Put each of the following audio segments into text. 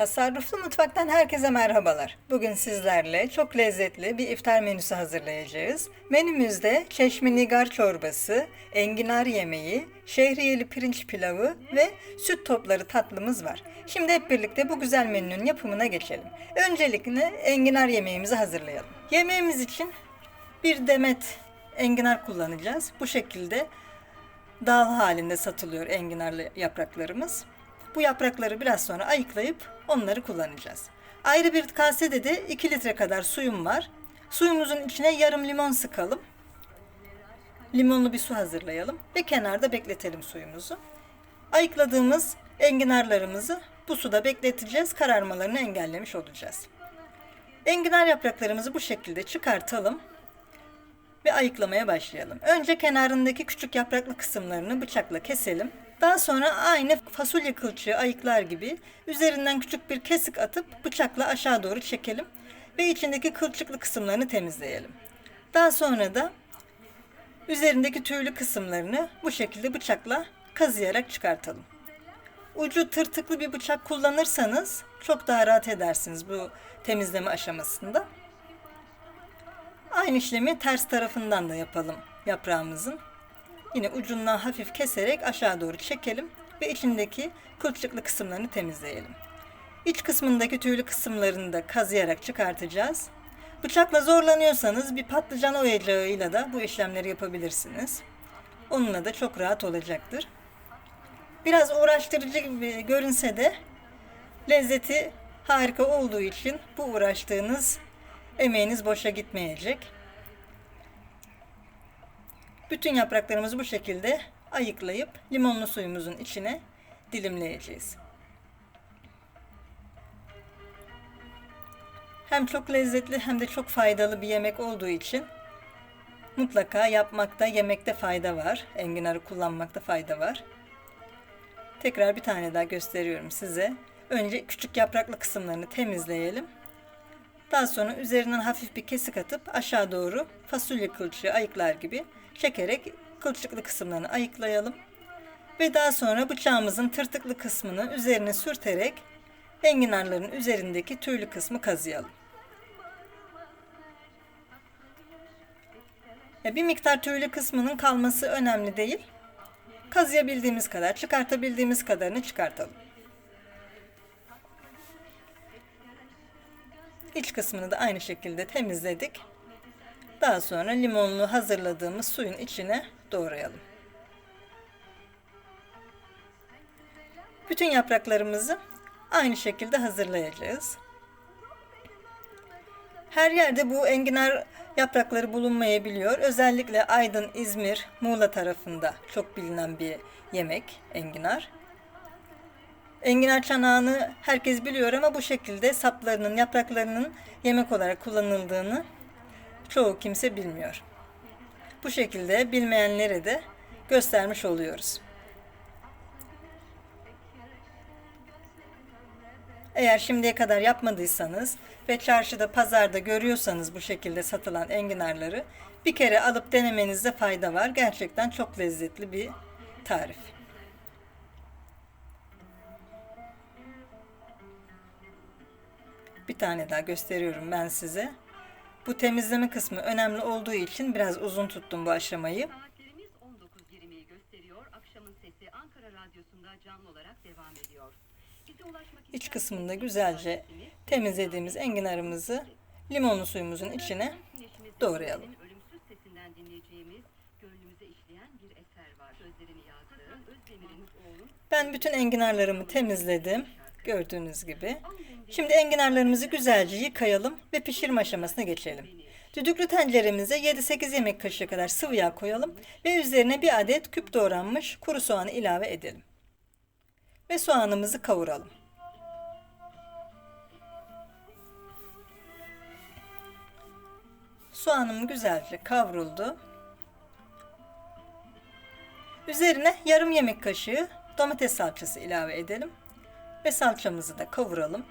Tasarruflu Mutfak'tan herkese merhabalar. Bugün sizlerle çok lezzetli bir iftar menüsü hazırlayacağız. Menümüzde çeşme nigar çorbası, enginar yemeği, şehriyeli pirinç pilavı ve süt topları tatlımız var. Şimdi hep birlikte bu güzel menünün yapımına geçelim. Öncelikle enginar yemeğimizi hazırlayalım. Yemeğimiz için bir demet enginar kullanacağız. Bu şekilde dal halinde satılıyor enginarlı yapraklarımız. Bu yaprakları biraz sonra ayıklayıp onları kullanacağız. Ayrı bir kasede de 2 litre kadar suyum var. Suyumuzun içine yarım limon sıkalım. Limonlu bir su hazırlayalım ve kenarda bekletelim suyumuzu. Ayıkladığımız enginarlarımızı bu suda bekleteceğiz. Kararmalarını engellemiş olacağız. Enginar yapraklarımızı bu şekilde çıkartalım ve ayıklamaya başlayalım. Önce kenarındaki küçük yapraklı kısımlarını bıçakla keselim. Daha sonra aynı fasulye kılçığı ayıklar gibi üzerinden küçük bir kesik atıp bıçakla aşağı doğru çekelim ve içindeki kılçıklı kısımlarını temizleyelim. Daha sonra da üzerindeki tüylü kısımlarını bu şekilde bıçakla kazıyarak çıkartalım. Ucu tırtıklı bir bıçak kullanırsanız çok daha rahat edersiniz bu temizleme aşamasında. Aynı işlemi ters tarafından da yapalım yaprağımızın. Yine ucundan hafif keserek aşağı doğru çekelim ve içindeki kılçıklı kısımlarını temizleyelim. İç kısmındaki tüylü kısımlarını da kazıyarak çıkartacağız. Bıçakla zorlanıyorsanız bir patlıcan oyacağıyla da bu işlemleri yapabilirsiniz. Onunla da çok rahat olacaktır. Biraz uğraştırıcı gibi görünse de lezzeti harika olduğu için bu uğraştığınız emeğiniz boşa gitmeyecek. Bütün yapraklarımızı bu şekilde ayıklayıp limonlu suyumuzun içine dilimleyeceğiz. Hem çok lezzetli hem de çok faydalı bir yemek olduğu için mutlaka yapmakta, yemekte fayda var. Enginarı kullanmakta fayda var. Tekrar bir tane daha gösteriyorum size. Önce küçük yapraklı kısımlarını temizleyelim. Daha sonra üzerinden hafif bir kesik atıp aşağı doğru fasulye kılçığı ayıklar gibi çekerek kılçıklı kısımlarını ayıklayalım. Ve daha sonra bıçağımızın tırtıklı kısmını üzerine sürterek enginarların üzerindeki tüylü kısmı kazıyalım. Bir miktar tüylü kısmının kalması önemli değil. Kazıyabildiğimiz kadar, çıkartabildiğimiz kadarını çıkartalım. İç kısmını da aynı şekilde temizledik. Daha sonra limonlu hazırladığımız suyun içine doğrayalım. Bütün yapraklarımızı aynı şekilde hazırlayacağız. Her yerde bu enginar yaprakları bulunmayabiliyor. Özellikle Aydın, İzmir, Muğla tarafında çok bilinen bir yemek enginar. Enginar çanağını herkes biliyor ama bu şekilde saplarının, yapraklarının yemek olarak kullanıldığını çoğu kimse bilmiyor. Bu şekilde bilmeyenlere de göstermiş oluyoruz. Eğer şimdiye kadar yapmadıysanız ve çarşıda, pazarda görüyorsanız bu şekilde satılan enginarları bir kere alıp denemenizde fayda var. Gerçekten çok lezzetli bir tarif. Bir tane daha gösteriyorum ben size. Bu temizleme kısmı önemli olduğu için biraz uzun tuttum bu aşamayı. Saatlerimiz 19.20'yi gösteriyor. Akşamın sesi Ankara Radyosu'nda canlı olarak devam ediyor. Bize ulaşmak İç kısmında güzelce temizlediğimiz enginarımızı limonlu suyumuzun içine doğrayalım. ölümsüz sesinden dinleyeceğimiz gönlümüze işleyen bir eser var. Sözlerini yazdığı Özdemir'in oğlu Ben bütün enginarlarımı temizledim. Gördüğünüz gibi. Şimdi enginarlarımızı güzelce yıkayalım ve pişirme aşamasına geçelim. Düdüklü tenceremize 7-8 yemek kaşığı kadar sıvı yağ koyalım ve üzerine bir adet küp doğranmış kuru soğanı ilave edelim. Ve soğanımızı kavuralım. Soğanım güzelce kavruldu. Üzerine yarım yemek kaşığı domates salçası ilave edelim ve salçamızı da kavuralım.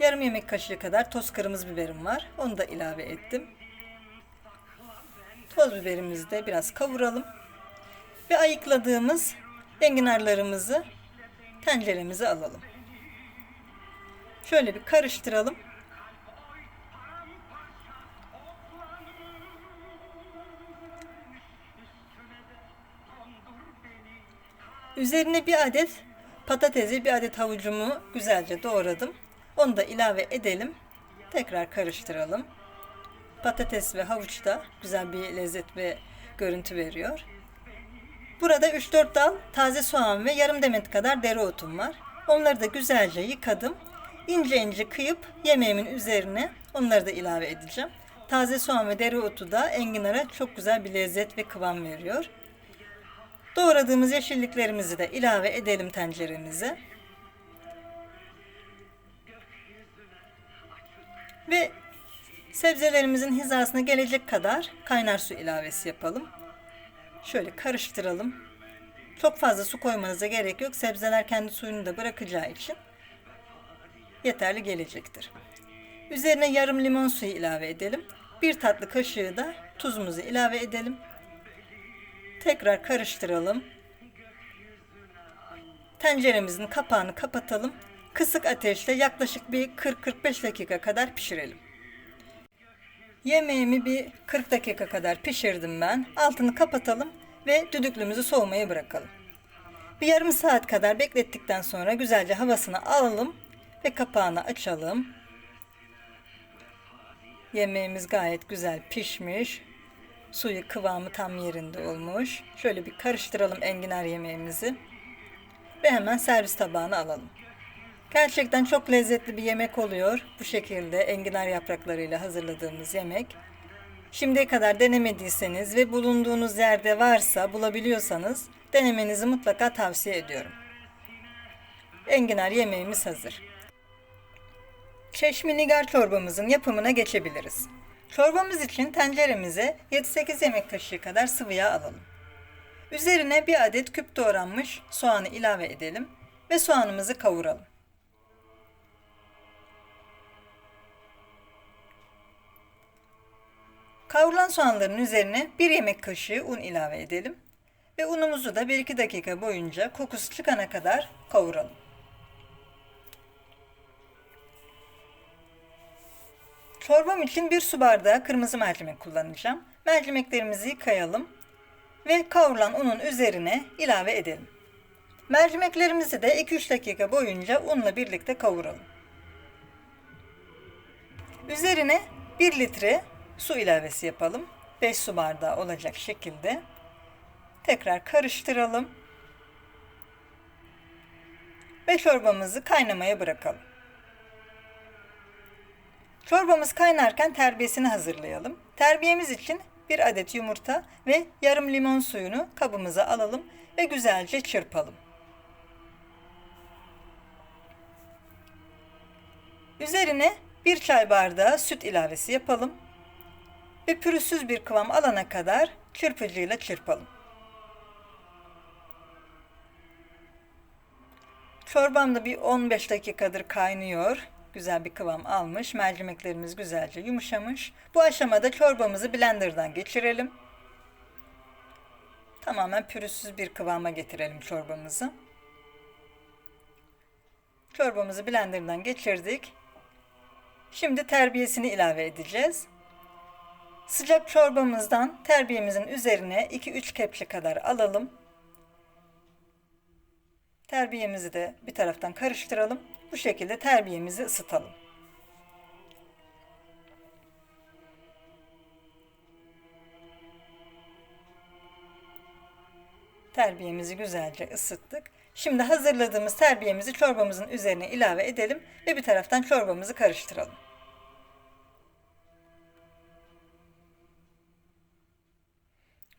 Yarım yemek kaşığı kadar toz kırmızı biberim var. Onu da ilave ettim. Toz biberimizi de biraz kavuralım. Ve ayıkladığımız enginarlarımızı tenceremize alalım. Şöyle bir karıştıralım. Üzerine bir adet patatesi, bir adet havucumu güzelce doğradım. Onu da ilave edelim. Tekrar karıştıralım. Patates ve havuç da güzel bir lezzet ve görüntü veriyor. Burada 3-4 dal taze soğan ve yarım demet kadar dereotum var. Onları da güzelce yıkadım. İnce ince kıyıp yemeğimin üzerine onları da ilave edeceğim. Taze soğan ve dereotu da enginara çok güzel bir lezzet ve kıvam veriyor. Doğradığımız yeşilliklerimizi de ilave edelim tenceremize. Ve sebzelerimizin hizasına gelecek kadar kaynar su ilavesi yapalım. Şöyle karıştıralım. Çok fazla su koymanıza gerek yok. Sebzeler kendi suyunu da bırakacağı için yeterli gelecektir. Üzerine yarım limon suyu ilave edelim. Bir tatlı kaşığı da tuzumuzu ilave edelim. Tekrar karıştıralım. Tenceremizin kapağını kapatalım. Kısık ateşte yaklaşık bir 40-45 dakika kadar pişirelim. Yemeğimi bir 40 dakika kadar pişirdim ben. Altını kapatalım ve düdüklümüzü soğumaya bırakalım. Bir yarım saat kadar beklettikten sonra güzelce havasını alalım ve kapağını açalım. Yemeğimiz gayet güzel pişmiş. Suyu kıvamı tam yerinde olmuş. Şöyle bir karıştıralım enginar yemeğimizi. Ve hemen servis tabağına alalım. Gerçekten çok lezzetli bir yemek oluyor. Bu şekilde enginar yapraklarıyla hazırladığımız yemek. Şimdiye kadar denemediyseniz ve bulunduğunuz yerde varsa bulabiliyorsanız denemenizi mutlaka tavsiye ediyorum. Enginar yemeğimiz hazır. Çeşmi nigar çorbamızın yapımına geçebiliriz. Çorbamız için tenceremize 7-8 yemek kaşığı kadar sıvı yağ alalım. Üzerine bir adet küp doğranmış soğanı ilave edelim ve soğanımızı kavuralım. Kavrulan soğanların üzerine 1 yemek kaşığı un ilave edelim ve unumuzu da 1-2 dakika boyunca kokusu çıkana kadar kavuralım. Çorbam için bir su bardağı kırmızı mercimek kullanacağım. Mercimeklerimizi yıkayalım ve kavrulan unun üzerine ilave edelim. Mercimeklerimizi de 2-3 dakika boyunca unla birlikte kavuralım. Üzerine 1 litre su ilavesi yapalım. 5 su bardağı olacak şekilde. Tekrar karıştıralım. Ve çorbamızı kaynamaya bırakalım. Çorbamız kaynarken terbiyesini hazırlayalım. Terbiyemiz için bir adet yumurta ve yarım limon suyunu kabımıza alalım ve güzelce çırpalım. Üzerine bir çay bardağı süt ilavesi yapalım ve pürüzsüz bir kıvam alana kadar çırpıcıyla çırpalım. Çorbam da bir 15 dakikadır kaynıyor. Güzel bir kıvam almış. Mercimeklerimiz güzelce yumuşamış. Bu aşamada çorbamızı blenderdan geçirelim. Tamamen pürüzsüz bir kıvama getirelim çorbamızı. Çorbamızı blenderdan geçirdik. Şimdi terbiyesini ilave edeceğiz. Sıcak çorbamızdan terbiyemizin üzerine 2-3 kepçe kadar alalım. Terbiyemizi de bir taraftan karıştıralım. Bu şekilde terbiyemizi ısıtalım. Terbiyemizi güzelce ısıttık. Şimdi hazırladığımız terbiyemizi çorbamızın üzerine ilave edelim ve bir taraftan çorbamızı karıştıralım.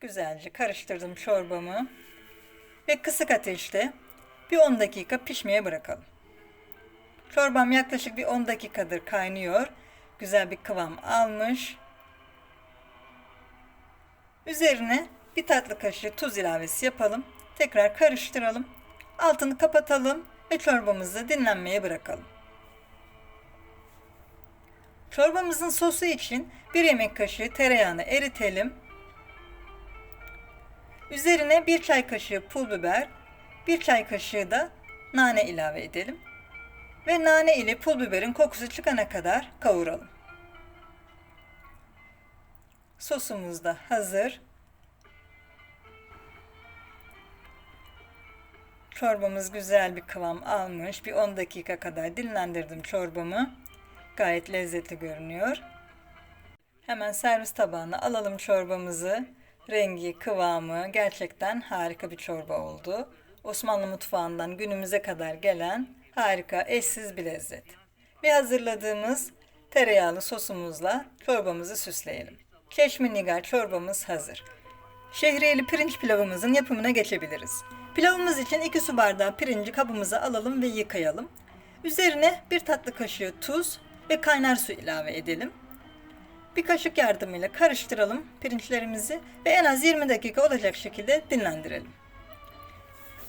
Güzelce karıştırdım çorbamı ve kısık ateşte bir 10 dakika pişmeye bırakalım. Çorbam yaklaşık bir 10 dakikadır kaynıyor. Güzel bir kıvam almış. Üzerine bir tatlı kaşığı tuz ilavesi yapalım. Tekrar karıştıralım. Altını kapatalım ve çorbamızı dinlenmeye bırakalım. Çorbamızın sosu için bir yemek kaşığı tereyağını eritelim. Üzerine bir çay kaşığı pul biber, Bir çay kaşığı da nane ilave edelim. Ve nane ile pul biberin kokusu çıkana kadar kavuralım. Sosumuz da hazır. Çorbamız güzel bir kıvam almış. Bir 10 dakika kadar dinlendirdim çorbamı. Gayet lezzetli görünüyor. Hemen servis tabağına alalım çorbamızı. Rengi, kıvamı gerçekten harika bir çorba oldu. Osmanlı mutfağından günümüze kadar gelen harika, eşsiz bir lezzet. Ve hazırladığımız tereyağlı sosumuzla çorbamızı süsleyelim. Çeşme Nigar çorbamız hazır. Şehriyeli pirinç pilavımızın yapımına geçebiliriz. Pilavımız için 2 su bardağı pirinci kabımıza alalım ve yıkayalım. Üzerine bir tatlı kaşığı tuz ve kaynar su ilave edelim. Bir kaşık yardımıyla karıştıralım pirinçlerimizi ve en az 20 dakika olacak şekilde dinlendirelim.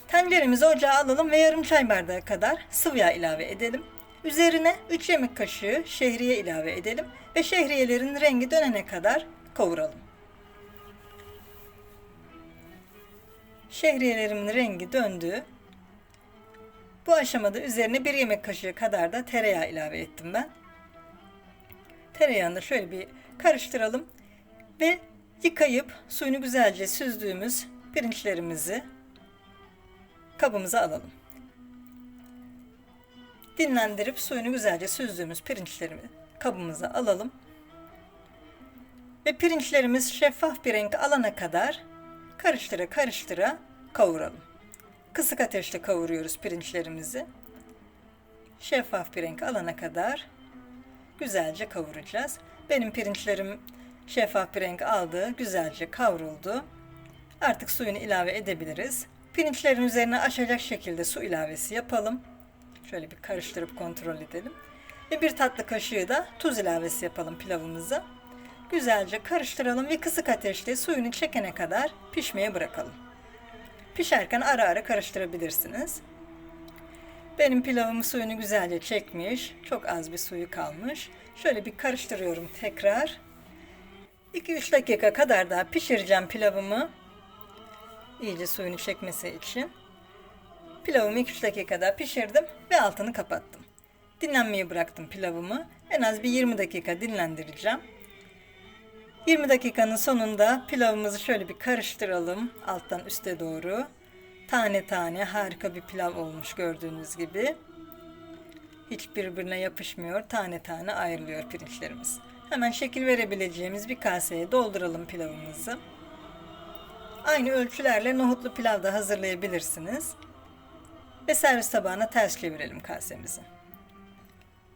Tenceremizi ocağa alalım ve yarım çay bardağı kadar sıvı yağ ilave edelim. Üzerine 3 yemek kaşığı şehriye ilave edelim ve şehriyelerin rengi dönene kadar kavuralım. Şehriyelerimin rengi döndü. Bu aşamada üzerine bir yemek kaşığı kadar da tereyağı ilave ettim ben. Tereyağını şöyle bir karıştıralım ve yıkayıp suyunu güzelce süzdüğümüz pirinçlerimizi kabımıza alalım. Dinlendirip suyunu güzelce süzdüğümüz pirinçlerimi kabımıza alalım. Ve pirinçlerimiz şeffaf bir renk alana kadar karıştıra karıştıra kavuralım. Kısık ateşte kavuruyoruz pirinçlerimizi. Şeffaf bir renk alana kadar güzelce kavuracağız. Benim pirinçlerim şeffaf bir renk aldı, güzelce kavruldu. Artık suyunu ilave edebiliriz. Pirinçlerin üzerine aşacak şekilde su ilavesi yapalım. Şöyle bir karıştırıp kontrol edelim. Ve bir tatlı kaşığı da tuz ilavesi yapalım pilavımıza. Güzelce karıştıralım ve kısık ateşte suyunu çekene kadar pişmeye bırakalım. Pişerken ara ara karıştırabilirsiniz. Benim pilavım suyunu güzelce çekmiş. Çok az bir suyu kalmış. Şöyle bir karıştırıyorum tekrar. 2-3 dakika kadar daha pişireceğim pilavımı. İyice suyunu çekmesi için. Pilavımı 2-3 dakika daha pişirdim ve altını kapattım. Dinlenmeye bıraktım pilavımı. En az bir 20 dakika dinlendireceğim. 20 dakikanın sonunda pilavımızı şöyle bir karıştıralım alttan üste doğru. Tane tane harika bir pilav olmuş gördüğünüz gibi. Hiç birbirine yapışmıyor. Tane tane ayrılıyor pirinçlerimiz. Hemen şekil verebileceğimiz bir kaseye dolduralım pilavımızı. Aynı ölçülerle nohutlu pilav da hazırlayabilirsiniz. Ve servis tabağına ters çevirelim kasemizi.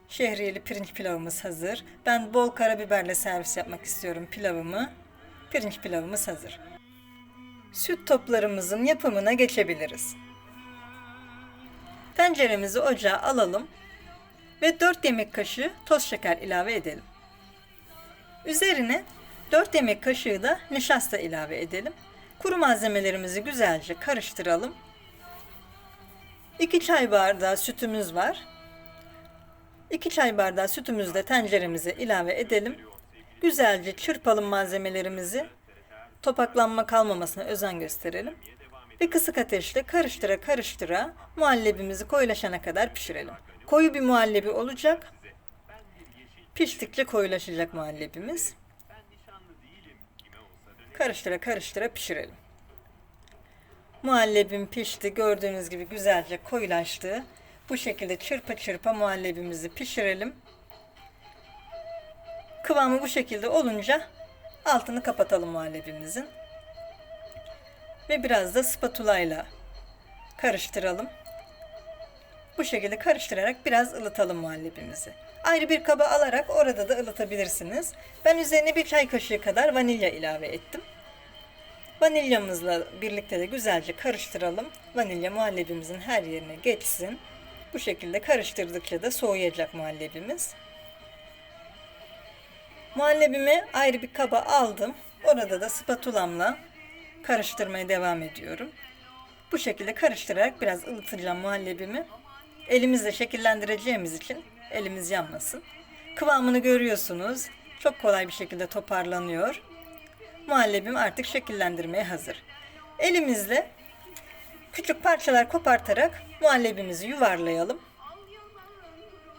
Şehriyeli pirinç pilavımız hazır. Ben bol karabiberle servis yapmak istiyorum pilavımı. Pirinç pilavımız hazır. Süt toplarımızın yapımına geçebiliriz. Tenceremizi ocağa alalım ve 4 yemek kaşığı toz şeker ilave edelim. Üzerine 4 yemek kaşığı da nişasta ilave edelim. Kuru malzemelerimizi güzelce karıştıralım. 2 çay bardağı sütümüz var. 2 çay bardağı sütümüzü de tenceremize ilave edelim. Güzelce çırpalım malzemelerimizi. Topaklanma kalmamasına özen gösterelim. Ve kısık ateşte karıştıra karıştıra muhallebimizi koyulaşana kadar pişirelim. Koyu bir muhallebi olacak. Piştikçe koyulaşacak muhallebimiz. Karıştıra karıştıra pişirelim. Muhallebim pişti. Gördüğünüz gibi güzelce koyulaştı. Bu şekilde çırpa çırpa muhallebimizi pişirelim. Kıvamı bu şekilde olunca altını kapatalım muhallebimizin. Ve biraz da spatula ile karıştıralım. Bu şekilde karıştırarak biraz ılıtalım muhallebimizi. Ayrı bir kaba alarak orada da ılıtabilirsiniz. Ben üzerine bir çay kaşığı kadar vanilya ilave ettim. Vanilyamızla birlikte de güzelce karıştıralım. Vanilya muhallebimizin her yerine geçsin. Bu şekilde karıştırdıkça da soğuyacak muhallebimiz. Muhallebimi ayrı bir kaba aldım. Orada da spatulamla karıştırmaya devam ediyorum. Bu şekilde karıştırarak biraz ılıtacağım muhallebimi. Elimizle şekillendireceğimiz için elimiz yanmasın. Kıvamını görüyorsunuz. Çok kolay bir şekilde toparlanıyor. Muhallebim artık şekillendirmeye hazır. Elimizle Küçük parçalar kopartarak muhallebimizi yuvarlayalım.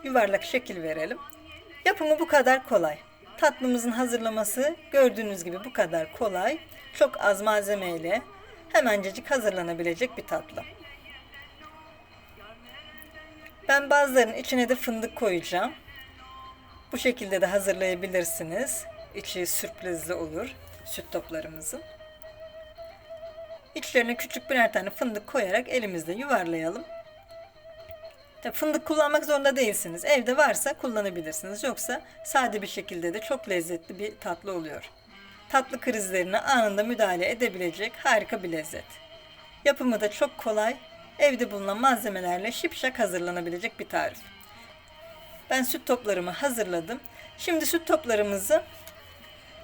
Yuvarlak şekil verelim. Yapımı bu kadar kolay. Tatlımızın hazırlaması gördüğünüz gibi bu kadar kolay. Çok az malzemeyle hemencecik hazırlanabilecek bir tatlı. Ben bazılarının içine de fındık koyacağım. Bu şekilde de hazırlayabilirsiniz. İçi sürprizli olur süt toplarımızın. İçlerine küçük birer tane fındık koyarak elimizde yuvarlayalım. Tabii fındık kullanmak zorunda değilsiniz. Evde varsa kullanabilirsiniz. Yoksa sade bir şekilde de çok lezzetli bir tatlı oluyor. Tatlı krizlerine anında müdahale edebilecek harika bir lezzet. Yapımı da çok kolay. Evde bulunan malzemelerle şipşak hazırlanabilecek bir tarif. Ben süt toplarımı hazırladım. Şimdi süt toplarımızı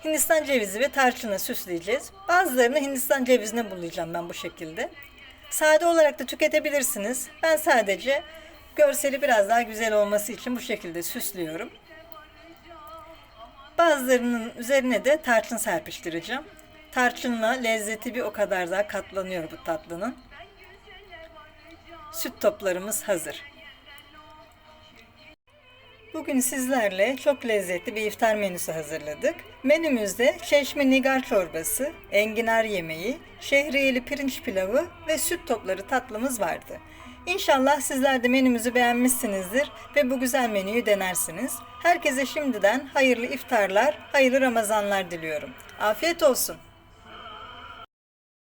Hindistan cevizi ve tarçınla süsleyeceğiz. Bazılarını Hindistan cevizine bulayacağım ben bu şekilde. Sade olarak da tüketebilirsiniz. Ben sadece görseli biraz daha güzel olması için bu şekilde süslüyorum. Bazılarının üzerine de tarçın serpiştireceğim. Tarçınla lezzeti bir o kadar daha katlanıyor bu tatlının. Süt toplarımız hazır. Bugün sizlerle çok lezzetli bir iftar menüsü hazırladık. Menümüzde çeşme nigar çorbası, enginar yemeği, şehriyeli pirinç pilavı ve süt topları tatlımız vardı. İnşallah sizler de menümüzü beğenmişsinizdir ve bu güzel menüyü denersiniz. Herkese şimdiden hayırlı iftarlar, hayırlı Ramazanlar diliyorum. Afiyet olsun.